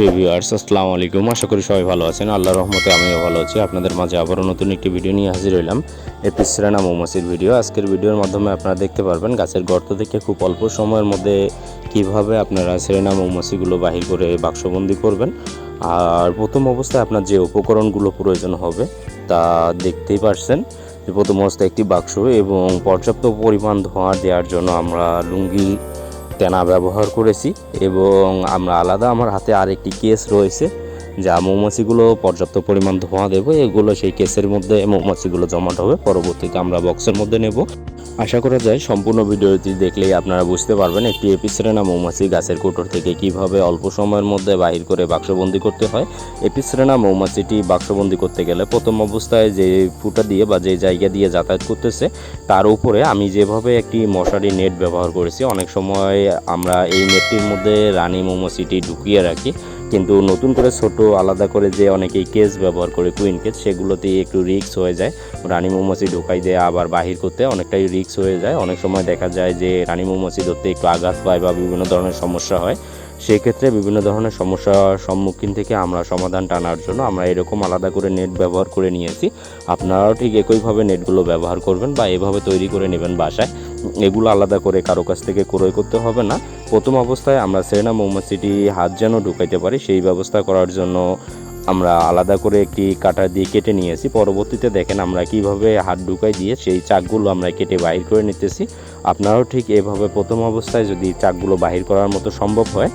সুপ্রিয় ভিউয়ার্স আসসালামু আলাইকুম। আশা করি সবাই ভালো আছেন। আল্লাহর রহমতে আমিও ভালো আছি। আপনাদের মাঝে আবারও নতুন একটি ভিডিও নিয়ে হাজির হইলাম। এপিসরেনা মৌমাছির ভিডিও আজকের ভিডিওর মাধ্যমে আপনারা দেখতে পারবেন গাছের গর্ত থেকে খুব অল্প সময়ের মধ্যে কীভাবে আপনারা সেরেনা মৌমাছিগুলো বাহির করে বাক্সবন্দি করবেন। আর প্রথম অবস্থায় আপনার যে উপকরণগুলো প্রয়োজন হবে তা দেখতেই পারছেন। যে প্রথম অবস্থায় একটি বাক্স এবং পর্যাপ্ত পরিমাণ ধোঁয়া দেওয়ার জন্য আমরা লুঙ্গি টেনা ব্যবহার করেছি এবং আমরা আলাদা আমার হাতে আরেকটি কেস রয়েছে। যা মৌমাছিগুলো পর্যাপ্ত পরিমাণ ধোঁয়া দেবো, এগুলো সেই কেসের মধ্যে মৌমাছিগুলো জমাট হবে। পরবর্তীতে আমরা বক্সের মধ্যে নেব। আশা করা যায় সম্পূর্ণ ভিডিওটি দেখলেই আপনারা বুঝতে পারবেন একটি এপিসরেনা মৌমাছি গাছের কোটর থেকে কীভাবে অল্প সময়ের মধ্যে বাহির করে বাক্সবন্দি করতে হয়। এপিসরেনা মৌমাছিটি বাক্সবন্দি করতে গেলে প্রথম অবস্থায় যে ফুটা দিয়ে বা যে জায়গা দিয়ে যাতায়াত করতেছে, তার উপরে আমি যেভাবে একটি মশারি নেট ব্যবহার করেছি, অনেক সময় আমরা এই নেটটির মধ্যে রানী মৌমাছিটি ঢুকিয়ে রাখি। কিন্তু নতুন করে ছোট, আলাদা করে যে অনেকেই কেস ব্যবহার করে কুইন কেস সেগুলোতে একটু রিক্স হয়ে যায়। রানী মৌমাছি ঢোকাই দিয়ে আবার বাহির করতে অনেকটাই রিক্স হয়ে যায়। অনেক সময় দেখা যায় যে রানী মৌমাছি ধরতে একটু আঘাত পায় বা বিভিন্ন ধরনের সমস্যা হয়। সেক্ষেত্রে বিভিন্ন ধরনের সমস্যার সম্মুখীন থেকে আমরা সমাধান টানার জন্য আমরা এরকম আলাদা করে নেট ব্যবহার করে নিয়েছি। আপনারাও ঠিক একইভাবে নেটগুলো ব্যবহার করবেন বা এভাবে তৈরি করে নেবেন বাসায়। এগুলো আলাদা করে কারও কাছ থেকে ক্রয় করতে হবে না। প্রথম অবস্থায় আমরা সেরেনা মৌমাছিটি হাত যেন ঢুকাইতে পারি, সেই ব্যবস্থা করার জন্য আমরা আলাদা করে একটি কাটা দিয়ে কেটে নিয়েছি। পরবর্তীতে দেখেন আমরা কীভাবে হাত ঢুকাই দিয়ে সেই চাকগুলো আমরা কেটে বাহির করে নিতেছি। আপনারাও ঠিক এভাবে প্রথম অবস্থায় যদি চাকগুলো বাহির করার মতো সম্ভব হয়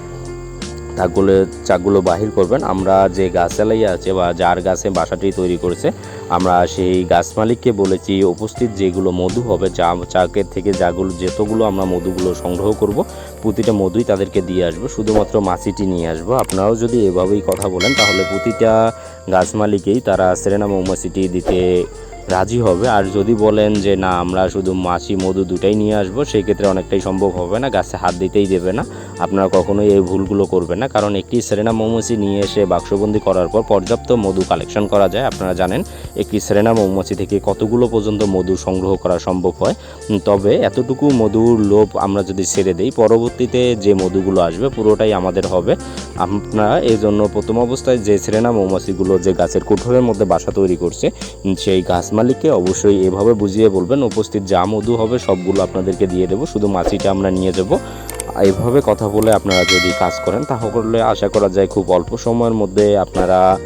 চাকগুলো চাকগুলো বাহির করবেন। আমরা যে গাছ গাছালাই আছে বা যার গাছে বাসাটি তৈরি করেছে, আমরা সেই গাছ মালিককে বলেছি, উপস্থিত যেগুলো মধু হবে চা চাকের থেকে যাগুলো, যতগুলো আমরা মধুগুলো সংগ্রহ করব, প্রতিটা মধুই তাদেরকে দিয়ে আসব। শুধুমাত্র মাছিটি নিয়ে আসব। আপনারাও যদি এভাবেই কথা বলেন, তাহলে প্রতিটা গাছ মালিকেই তারা সেরেনা মৌমাছিটি দিতে রাজি হবে। আর যদি বলেন যে, না, আমরা শুধু মাছি, মধু দুটাই নিয়ে আসব সেই ক্ষেত্রে অনেকটাই সম্ভব হবে না। গাছে হাত দিতেই দেবে না। আপনারা কখনোই এই ভুলগুলো করবেন না। কারণ একটি সেরেনা মৌমাছি নিয়ে এসে বাক্সবন্দি করার পর পর্যাপ্ত মধু কালেকশন করা যায়। আপনারা জানেন, একটি সেরেনা মৌমাছি থেকে কতগুলো পর্যন্ত মধু সংগ্রহ করা সম্ভব হয়। তবে এতটুকু মধুর লোভ আমরা যদি ছেড়ে দেই, পরবর্তীতে যে মধুগুলো আসবে, পুরোটাই আমাদের হবে। আপনারা এই জন্য প্রথম অবস্থায় যে সেরেনা মৌমাছিগুলো যে গাছের কুঠোরের মধ্যে বাসা তৈরি করছে সেই গাছ মালিককে অবশ্যই এভাবে বুঝিয়ে বলবেন, উপস্থিত যা মধু হবে সবগুলো আপনাদেরকে দিয়ে দেবো, শুধু মাছিটা আমরা নিয়ে যাব। এভাবে কথা বলে আপনারা যদি কাজ করেন, তাহলে আশা করা যায় খুব অল্প সময়ের মধ্যে আপনারা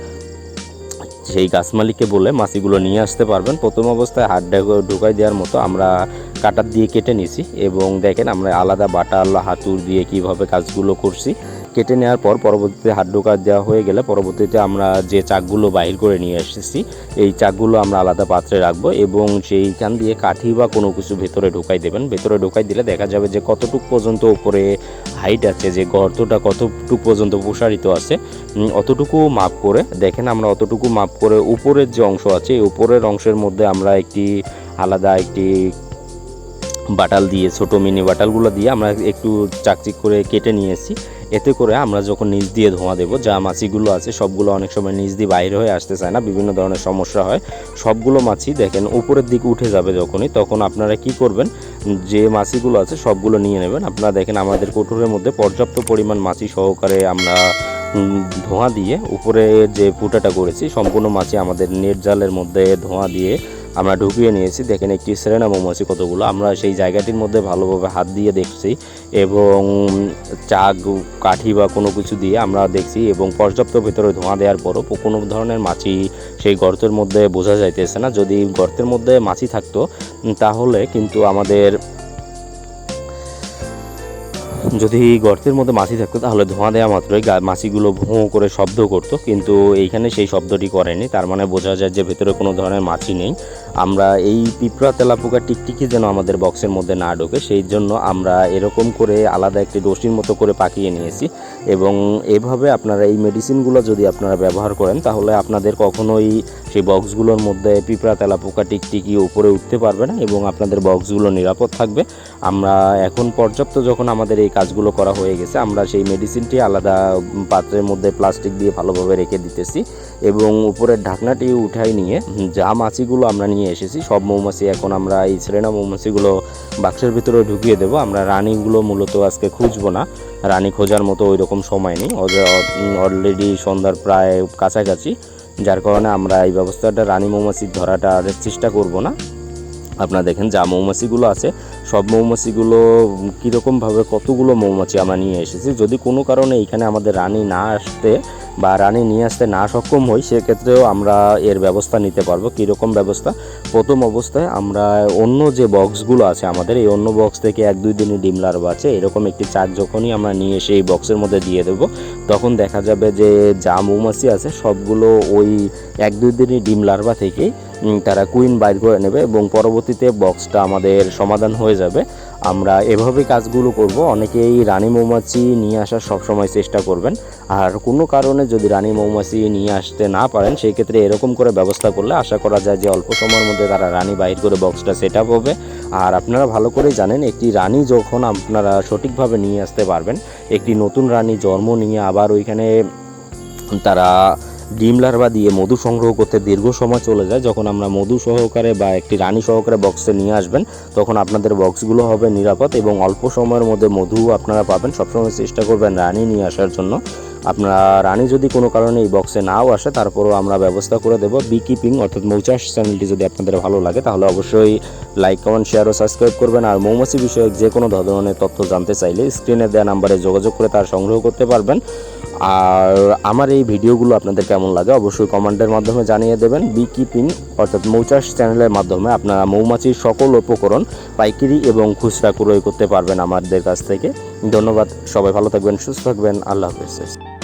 সেই গাছ মালিককে বলে মাছিগুলো নিয়ে আসতে পারবেন। প্রথম অবস্থায় হাত ঢাকা- ঢুকাই দেওয়ার মতো আমরা কাটার দিয়ে কেটে নিছি এবং দেখেন আমরা আলাদা বাটাল হাতুর দিয়ে কীভাবে কাজগুলো করছি। কেটে নেওয়ার পর পরবর্তীতে হাত ঢোকা দেওয়া হয়ে গেলে পরবর্তীতে আমরা যে চাকগুলো বাহির করে নিয়ে এসেছি, এই চাকগুলো আমরা আলাদা পাত্রে রাখব এবং সেইখান দিয়ে কাঠি বা কোনো কিছু ভেতরে ঢোকাই দেবেন। ভেতরে ঢোকাই দিলে দেখা যাবে যে কতটুক পর্যন্ত উপরে হাইট আছে, যে গর্তটা কতটুক পর্যন্ত প্রসারিত আছে অতটুকু মাপ করে, দেখেন আমরা অতটুকু মাপ করে উপরের যে অংশ আছে, এই উপরের অংশের মধ্যে আমরা একটি আলাদা একটি বাটাল দিয়ে, ছোট মিনি বাটালগুলো দিয়ে আমরা একটু চাকচিক করে কেটে নিয়েছি এতে করে আমরা যখন নিচ দিয়ে ধোঁয়া দেবো, যা মাছিগুলো আছে, সবগুলো অনেক সময় নিচ দিয়ে বাইরে হয়ে আসতে চায় না, বিভিন্ন ধরনের সমস্যা হয়। সবগুলো মাছি দেখেন উপরের দিকে উঠে যাবে যখনই, তখন আপনারা কি করবেন, যে মাছিগুলো আছে সবগুলো নিয়ে নেবেন। আপনারা দেখেন আমাদের কোঠরের মধ্যে পর্যাপ্ত পরিমাণ মাছি সহকারে আমরা ধোঁয়া দিয়ে উপরে যে ফুটাটা করেছি, সম্পূর্ণ মাছি আমাদের নেট জালের মধ্যে ধোঁয়া দিয়ে আমরা ঢুকিয়ে নিয়েছি। দেখেন একটি সেরেনা মৌমাছি কতগুলো। আমরা সেই জায়গাটির মধ্যে ভালোভাবে হাত দিয়ে দেখছি এবং চাক, কাঠি বা কোনো কিছু দিয়ে আমরা দেখছি এবং পর্যাপ্ত ভেতরে ধোঁয়া দেওয়ার পরও কোনো ধরনের মাছি সেই গর্তের মধ্যে বোঝা যাইতেছে না। যদি গর্তের মধ্যে মাছি থাকতো তাহলে কিন্তু আমাদের যদি গর্তের মধ্যে মাছি থাকতো, তাহলে ধোঁয়া দেওয়া মাত্রই মাছিগুলো ভোঁ করে শব্দ করতো। কিন্তু এইখানে সেই শব্দটি করেনি। তার মানে বোঝা যায় যে ভেতরে কোনো ধরনের মাছি নেই। আমরা এই পিঁপড়া তেলাপোকা টিকটিকি যেন আমাদের বক্সের মধ্যে না ঢোকে, সেই জন্য আমরা এরকম করে আলাদা একটি রশির মতো করে পাকিয়ে নিয়েছি। এবং এভাবে আপনারা এই মেডিসিনগুলো যদি আপনারা ব্যবহার করেন, তাহলে আপনাদের কখনোই সেই বক্সগুলোর মধ্যে পিঁপড়া তেলাপোকা টিকটিকি উপরে উঠতে পারবে না এবং আপনাদের বক্সগুলো নিরাপদ থাকবে। আমরা এখন পর্যাপ্ত যখন আমাদের এই কাজগুলো করা হয়ে গেছে। আমরা সেই মেডিসিনটি আলাদা পাত্রের মধ্যে প্লাস্টিক দিয়ে ভালোভাবে রেখে দিতেছি এবং উপরের ঢাকনাটি উঠাই নিয়ে যা মাছিগুলো আমরা নিয়ে এসেছি, সব মৌমাছি এখন আমরা এই সেরেনা মৌমাছিগুলো বাক্সের ভিতরে ঢুকিয়ে দেবো। আমরা রানীগুলো মূলত আজকে খুঁজবো না। রানী খোঁজার মতো ওই রকম সময় নেই। অলরেডি সন্ধ্যার প্রায় কাছাকাছি। যার কারণে আমরা এই ব্যবস্থাটা রানী মৌমাছি ধরাটা চেষ্টা করব না। আপনারা দেখেন যা মৌমাছিগুলো আছে সব মৌমাছিগুলো কীরকমভাবে কতগুলো মৌমাছি আমরা নিয়ে এসেছি? যদি কোনো কারণে এখানে আমাদের রানী না আসতে বা রানী নিয়ে আসতে না সক্ষম হই, সেক্ষেত্রেও আমরা এর ব্যবস্থা নিতে পারব। কীরকম ব্যবস্থা? প্রথম অবস্থায় আমরা অন্য যে বক্সগুলো আছে আমাদের, এই অন্য বক্স থেকে এক দুই দিনই ডিম লার্ভা আছে, এরকম একটি চাক যখনই আমরা নিয়ে এসে এই বক্সের মধ্যে দিয়ে দেবো, তখন দেখা যাবে যে যা মৌমাছি আছে সবগুলো ওই এক দুই দিনই ডিম লার্ভা থেকেই তারা কুইন বাইর করে নেবে এবং পরবর্তীতে বক্সটা আমাদের সমাধান হয়ে যাবে। আমরা এভাবে কাজগুলো করব। অনেকেই রানী মৌমাছি নিয়ে আসার সবসময় চেষ্টা করবেন। আর কোনো কারণে যদি রানী মৌমাছি নিয়ে আসতে না পারেন সেই ক্ষেত্রে এরকম করে ব্যবস্থা করলে আশা করা যায় যে অল্প সময়ের মধ্যে তারা রানী বাইর করে বক্সটা সেট আপ হবে। আর আপনারা ভালো করেই জানেন, একটি রানী যখন আপনারা সঠিকভাবে নিয়ে আসতে পারবেন, একটি নতুন রানী জন্ম নিয়ে আবার ওইখানে তারা ডিম লার্ভা দিয়ে মধু সংগ্রহ করতে দীর্ঘ সময় চলে যায়। যখন আমরা মধু সহকারে বা একটি রানী সহকারে বক্সে নিয়ে আসবেন, তখন আপনাদের বক্সগুলো হবে নিরাপদ এবং অল্প সময়ের মধ্যে মধু আপনারা পাবেন। সবসময় চেষ্টা করবেন রানী নিয়ে আসার জন্য। আপনারা, রানী যদি কোনো কারণে এই বক্সে নাও আসে, তারপরও আমরা ব্যবস্থা করে দেবো। বি কিপিং অর্থাৎ মৌচাষ চ্যানেলটি যদি আপনাদের ভালো লাগে, তাহলে অবশ্যই লাইক কমেন্ট শেয়ার ও সাবস্ক্রাইব করবেন। আর মৌমাছি বিষয়ক যে কোনো ধরনের তথ্য জানতে চাইলে স্ক্রিনে দেওয়া নাম্বারে যোগাযোগ করে তার সংগ্রহ করতে পারবেন। আর আমার এই ভিডিওগুলো আপনাদের কেমন লাগে অবশ্যই কমেন্টের মাধ্যমে জানিয়ে দেবেন। বি কিপিং অর্থাৎ মৌচাষ চ্যানেলের মাধ্যমে আপনারা মৌমাছির সকল উপকরণ, পাইকারি এবং খুচরা ক্রয় করতে পারবেন আমাদের কাছ থেকে। ধন্যবাদ, সবাই ভালো থাকবেন, সুস্থ থাকবেন, আল্লাহ হাফেজ।